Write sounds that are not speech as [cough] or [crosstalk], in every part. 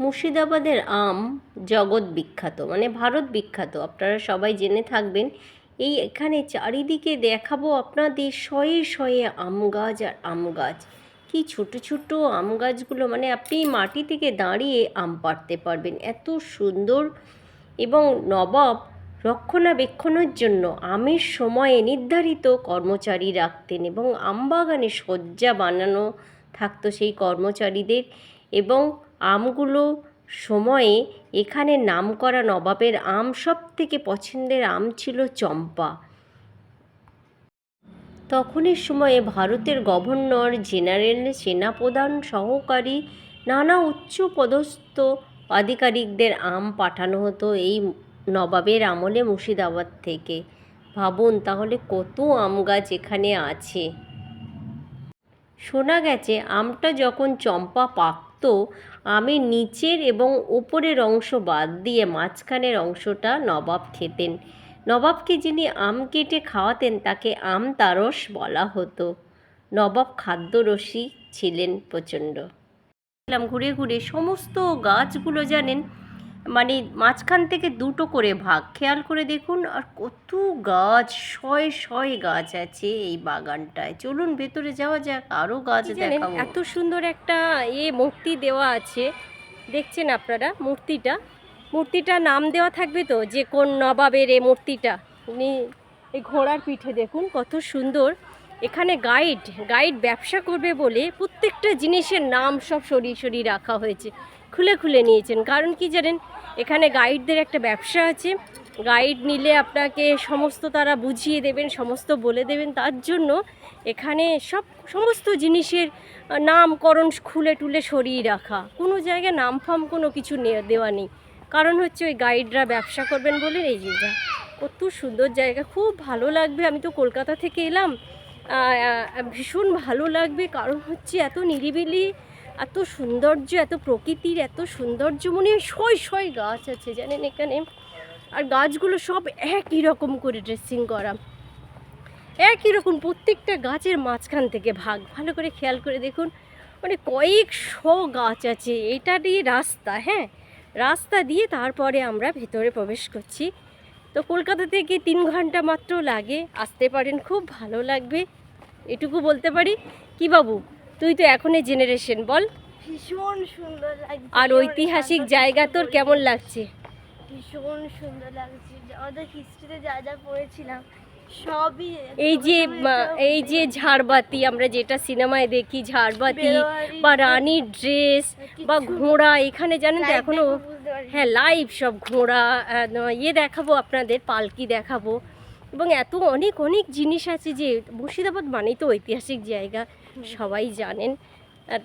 মুর্শিদাবাদের আম জগৎ বিখ্যাত মানে ভারত বিখ্যাত। আপনারা সবাই জেনে থাকবেন, এই এখানে চারিদিকে দেখাবো আপনাদের শয়ে শয়ে আম গাছ আর আম গাছ। কি ছোট ছোট আম গাছগুলো মানে আপনি মাটি থেকে দাঁড়িয়ে আম পাড়তে পারবেন। এত সুন্দর এবং নবাব রক্ষণাবেক্ষণের জন্য আমের সময়ে নির্ধারিত কর্মচারী রাখতেন এবং আমবাগানে শয্যা বানানো থাকতো সেই কর্মচারীদের এবং আমগুলো সময়ে এখানে নামকরা নবাবের আম সব থেকে পছন্দের আম ছিল চম্পা। তখনের সময়ে ভারতের গভর্নর, জেনারেল, সেনাপ্রধান, সহকারী, নানা উচ্চ পদস্থ আধিকারিকদের আম পাঠানো হতো এই নবাবের আমলে মুর্শিদাবাদ থেকে। ভাবুন তাহলে কত আম গাছ এখানে আছে। শোনা গেছে, আমটা যখন চম্পা পাকত আমি নিচের এবং ওপরের অংশ বাদ দিয়ে মাঝখানের অংশটা নবাব খেতেন। নবাবকে যিনি আম কেটে খাওয়াতেন, তাকে আম তারস বলা হতো। নবাব খাদ্যরসী ছিলেন প্রচণ্ড। ঘুরে ঘুরে সমস্ত গাছগুলো জানেন মানে মাঝখান থেকে দুটো করে ভাগ। খেয়াল করে দেখুন আর কত গাছ শয়ে শয়ে গাছ আছে এই বাগানটায়। চলুন ভেতরে যাওয়া যাক আরও গাছ দেখাবো। এত সুন্দর একটা এ মূর্তি দেওয়া আছে। দেখছেন আপনারা মূর্তিটা? মূর্তিটা নাম দেওয়া থাকবে তো যে কোন নবাবের এ মূর্তিটা? উনি এই ঘোড়ার পিঠে দেখুন কত সুন্দর। এখানে গাইড গাইড ব্যবসা করবে বলে প্রত্যেকটা জিনিসের নাম সব সরিয়ে সরিয়ে রাখা হয়েছে। খুলে খুলে নিয়েছেন। কারণ কি জানেন, এখানে গাইডদের একটা ব্যবসা আছে। গাইড নিলে আপনাকে সমস্ত তারা বুঝিয়ে দেবেন, সমস্ত বলে দেবেন। তার জন্য এখানে সব, সমস্ত জিনিসের নামকরণ খুলে টুলে সরিয়ে রাখা। কোনো জায়গায় নাম ফাম কোনো কিছু দেওয়া নেই। কারণ হচ্ছে ওই গাইডরা ব্যবসা করবেন বলে এই জায়গা কত সুন্দর জায়গা। খুব ভালো লাগবে। আমি তো কলকাতা থেকে এলাম। ভীষণ ভালো লাগবে। কারণ হচ্ছে এত নিরিবিলি এত সৌন্দর্য, এত প্রকৃতির এত সৌন্দর্য, মনে শয় শয় গাছ আছে, জানেন এখানে? আর গাছগুলো সব একই রকম করে ড্রেসিং করা। একই রকম প্রত্যেকটা গাছের মাঝখান থেকে ভাগ। ভালো করে খেয়াল করে দেখুন মানে কয়েকশো গাছ আছে। এটা দিয়ে রাস্তা হ্যাঁ? রাস্তা দিয়ে তারপরে আমরা ভেতরে প্রবেশ করছি। তো কলকাতা থেকে তিন ঘণ্টা মাত্র লাগে। আসতে পারেন, খুব ভালো লাগবে। এটুকু বলতে পারি। কি বাবু? তুই তো এখনের জেনারেশন বল। ভীষণ সুন্দর লাগছে আর ঐতিহাসিক জায়গা তোর কেমন লাগছে? ভীষণ সুন্দর লাগছে আমাদের হিস্ট্রিতে যা যা পড়েছিলাম সবই এই যে এই যে ঝাড়বাতি আমরা যেটা সিনেমায় দেখি ঝাড়বাতি বা রানীর ড্রেস বা ঘোড়া এখানে জানেন তো এখনও। হ্যাঁ লাইভ সব ঘোড়া ইয়ে দেখাবো আপনাদের পালকি দেখাবো। এবং এত অনেক অনেক জিনিস আছে যে মুর্শিদাবাদ মানেই তো ঐতিহাসিক জায়গা সবাই জানেন।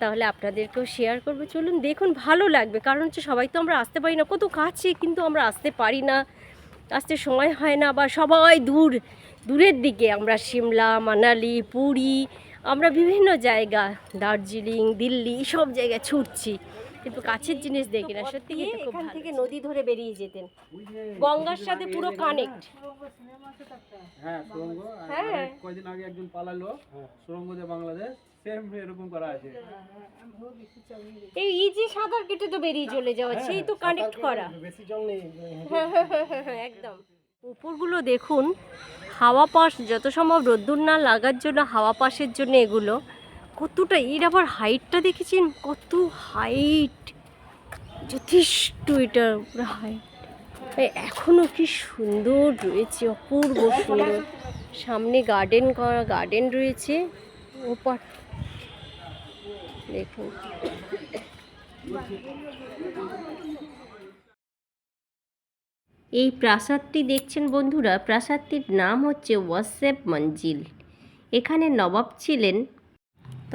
তাহলে আপনাদেরকেও শেয়ার করব। চলুন দেখুন ভালো লাগবে। কারণ হচ্ছে সবাই তো আমরা আসতে পারি না। কত কাছে কিন্তু আমরা আসতে পারি না। আসতে সময় হয় না বা সবাই দূর দূরের দিকে। আমরা সিমলা মানালি পুরী আমরা বিভিন্ন জায়গা দার্জিলিং দিল্লি সব জায়গায় ছুটছি। কিন্তু কাছের জিনিস দেখি না সত্যি এখান থেকে নদী ধরে বেরিয়ে যেতেন। গঙ্গার সাথে পুরো কানেক্ট হ্যাঁ সুরঙ্গ হ্যাঁ। কয়দিন আগে একজন পালালো সুরঙ্গ যে বাংলাদেশ সেম এরকম করা আছে। এই এই যে সাঁতার কেটে তো বেরিয়ে চলে যাওয়া সেই তো কানেক্ট করা। বেশি জল নেই। [laughs] একদম। উপরগুলো দেখুন হাওয়া পাশ যত সম্ভব রোদ্দুর না লাগার জন্য হাওয়া পাশের জন্য এগুলো। কতটা এর আবার হাইটটা দেখেছেন? কত হাইট যথেষ্ট এটা হাইট এখনও কি সুন্দর রয়েছে, অপূর্ব সুন্দর। সামনে গার্ডেন করা গার্ডেন রয়েছে। ওপার। দেখুন। এই প্রাসাদটি দেখছেন বন্ধুরা, প্রাসাদটির নাম হচ্ছে ওয়াসেপ মঞ্জিল। এখানে নবাব ছিলেন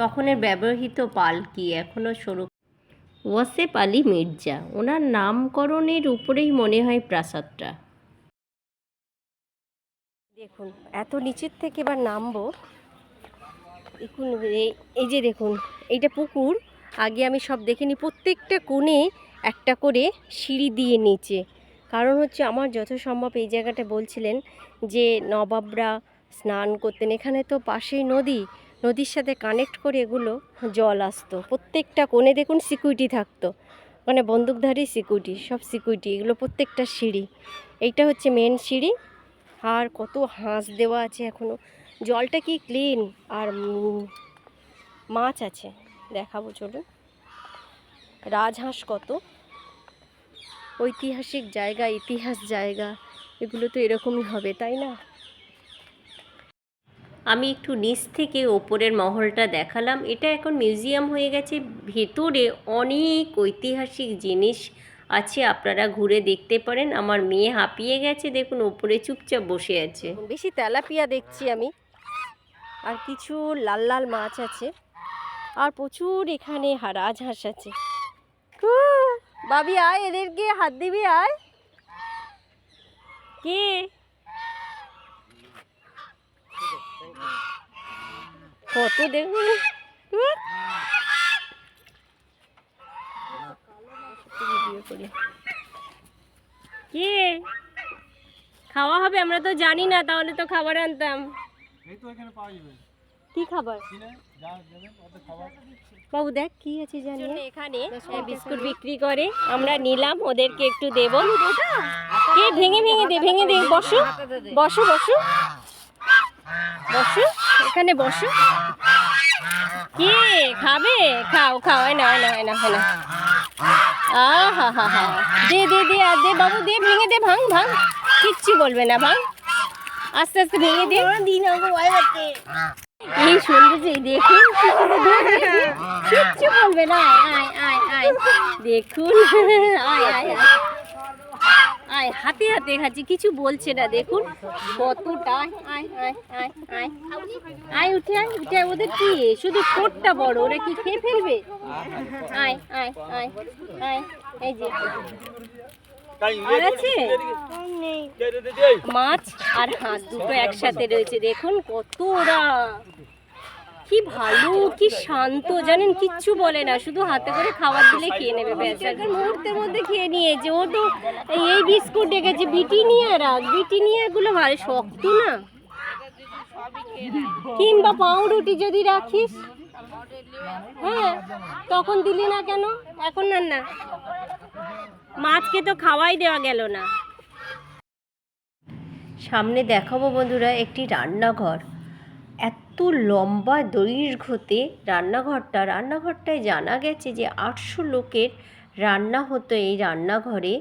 তখনের ব্যবহৃত পাল পালকি এখনও সরু ওয়াসেপ আলী মির্জা, ওনার নামকরণের উপরেই মনে হয় প্রাসাদটা। দেখুন, এত নিচের থেকে এবার নামবো। দেখুন এই- যে দেখুন, এইটা পুকুর। আগে আমি সব দেখিনি প্রত্যেকটা কোণে একটা করে সিঁড়ি দিয়ে নিচে। কারণ হচ্ছে আমার যত সম্ভব এই জায়গাটা বলছিলেন যে নবাবরা স্নান করতেন। এখানে তো পাশেই নদী নদীর সাথে কানেক্ট করে এগুলো জল আসতো। প্রত্যেকটা কোণে দেখুন সিকিউরিটি থাকতো। মানে বন্দুকধারী সিকিউরিটি সব সিকিউরিটি এগুলো প্রত্যেকটা সিঁড়ি। এইটা হচ্ছে মেন সিঁড়ি। আর কত হাঁস দেওয়া আছে এখনও জলটা কি ক্লিন আর মাছ আছে। দেখাবো, চলুন। রাজহাঁস কত? ঐতিহাসিক জায়গা, ইতিহাস জায়গা। এগুলো তো এরকমই হবে, তাই না? আমি একটু নিচ থেকে ওপরের মহলটা দেখালাম। এটা এখন মিউজিয়াম হয়ে গেছে। ভেতরে অনেক ঐতিহাসিক জিনিস আছে, আপনারা ঘুরে দেখতে পারেন। আমার মেয়ে হাঁপিয়ে গেছে, দেখুন, ওপরে চুপচাপ বসে আছে। বেশি তেলাপিয়া দেখছি আমি। আর কিছু লাল লাল মাছ আছে। আর প্রচুর এখানে রাজহাঁস আছে। বাবি আয় এদেরকে, হাত দিবি, আয়। কে? কত দেখুন উহ। ভিডিও করি। কে? খাওয়া হবে আমরা তো জানি না তাহলে তো খাবার আনতাম। এই তো এখানে পাওয়া যাবে। কি খাবার? বাবু দেখ কি আছে জানি এখানে বিস্কুট বিক্রি করে আমরা নিলাম ওদেরকে একটু দেবো। কে ভেঙে ভেঙে দে ভেঙে দে বসো। বসো বসো। বসো, এখানে বসো। কে খাবে? খাও খাও না না না না আহা, হা হা। দে দে দে, আর দে, বাবু, দে, ভেঙে দে, ভাঙ ভাঙ। কিচ্ছু বলবে না, ভাঙ। আস্তে আস্তে ভেঙে দে। দিন আমাকে ভয় করতে এই সৌন্দর্য দেখুন কিচ্ছু বলবে না। আয় আয় আয়। দেখুন। আয় আয় আয়। আয় হাতে হাতে খাচ্ছি কিছু বলছে না দেখুন। কতটা আয় আয় আয় আয়। আয় উঠে আয় উঠে আয় ওদের কি? শুধু ঠোঁটটা বড় ওরা কি খেয়ে ফেলবে? আয় আয় আয় আয় এই যে। আর আছে? মাছ আর হাঁস দুটো একসাথে রয়েছে দেখুন কত ওরা। কি ভালো, কি শান্ত, জানেন, কিচ্ছু বলে না, শুধু হাতে করে খাবার দিলে খেয়ে নেবে একটা মুহূর্তের মধ্যে খেয়ে নিয়েছে। ও তো এই বিস্কুট ডেকেছে, বিটি নিয়ে রাখ বিটি নিয়ে এগুলো ভালো শক্ত না? কিংবা পাউরুটি যদি রাখিস। হ্যাঁ তখন দিলি না কেন? এখন না না। মাছকে তো খাওয়াই দেওয়া গেল না। সামনে দেখাবো বন্ধুরা, একটি রান্নাঘর। লম্বা দৈর্ঘ্যতে রান্নাঘরটা, রান্নাঘরটায় জানা গেছে যে আটশো লোকের রান্না হতো এই রান্নাঘরে।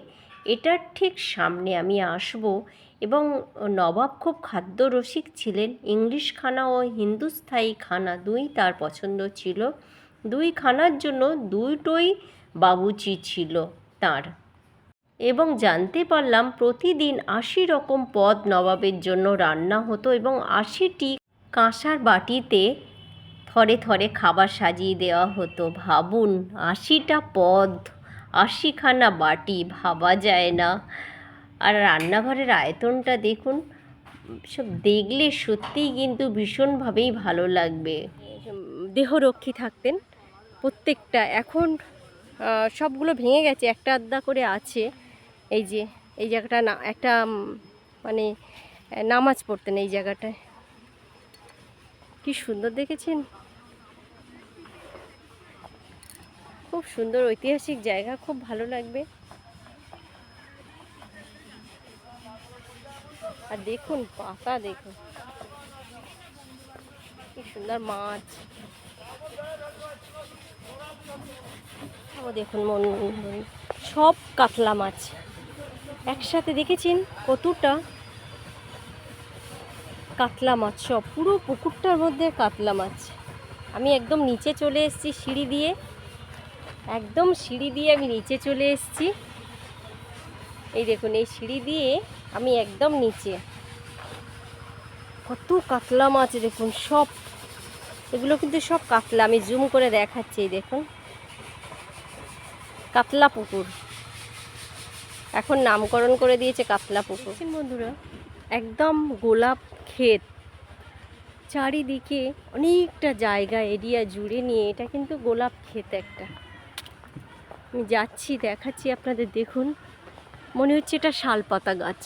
এটার ঠিক সামনে আমি আসব এবং নবাব খুব খাদ্যরসিক ছিলেন। ইংলিশ খানা ও হিন্দুস্থায়ী খানা দুই তার পছন্দ ছিল। দুই খানার জন্য দুটোই বাবুচি ছিল তার। এবং জানতে পারলাম প্রতিদিন আশি রকম পদ নবাবের জন্য রান্না হতো এবং আশিটি কাঁসার বাটিতে থরে থরে খাবার সাজিয়ে দেওয়া হতো। ভাবুন, আশিটা পদ, আশিখানা বাটি, ভাবা যায় না। আর রান্নাঘরের আয়তনটা দেখুন, সব দেখলে সত্যিই কিন্তু ভীষণভাবেই ভালো লাগবে। দেহরক্ষী থাকতেন। প্রত্যেকটা, এখন সবগুলো ভেঙে গেছে, একটা আধা করে আছে। এই যে, এই জায়গাটা না, একটা মানে নামাজ পড়তেন এই জায়গাটায়। কি সুন্দর দেখেছেন? খুব সুন্দর ঐতিহাসিক জায়গা, খুব ভালো লাগবে। আর দেখুন, পাতা দেখুন। কি সুন্দর মাছ। দেখুন মন সব কাতলা মাছ। একসাথে দেখেছেন কতটা? কাতলা মাছ সব পুরো পুকুরটার মধ্যে কাতলা মাছ। আমি একদম নিচে চলে এসেছি সিঁড়ি দিয়ে। একদম সিঁড়ি দিয়ে আমি নিচে চলে এসেছি। এই দেখুন এই সিঁড়ি দিয়ে আমি একদম নিচে। কত কাতলা মাছ দেখুন সব। এগুলো কিন্তু সব কাতলা আমি জুম করে দেখাচ্ছি এই দেখুন। কাতলা পুকুর। এখন নামকরণ করে দিয়েছে কাতলা পুকুর। বন্ধুরা একদম গোলাপ ক্ষেত। চারিদিকে অনেকটা জায়গা এরিয়া জুড়ে নিয়ে এটা কিন্তু গোলাপ ক্ষেত একটা। আমি যাচ্ছি, দেখাচ্ছি আপনাদের, দেখুন। মনে হচ্ছে এটা শালপাতা গাছ।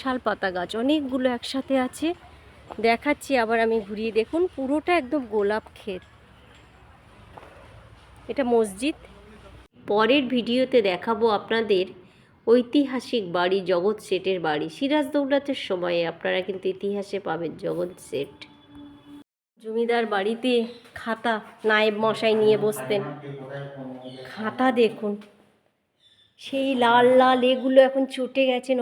শালপাতা গাছ, অনেকগুলো একসাথে আছে। দেখাচ্ছি, আবার আমি ঘুরিয়ে দেখুন, পুরোটা একদম গোলাপ ক্ষেত। এটা মসজিদ। পরের ভিডিওতে দেখাবো আপনাদের ঐতিহাসিক বাড়ি, জগৎ সেটের বাড়ি। সিরাজ দৌলতের সময়ে আপনারা কিন্তু ইতিহাসে পাবেন জগৎ সেট। জমিদার বাড়িতে খাতা নায়েব মশাই নিয়ে বসতেন। খাতা দেখুন। সেই লাল লাল এগুলো এখন চটে গেছে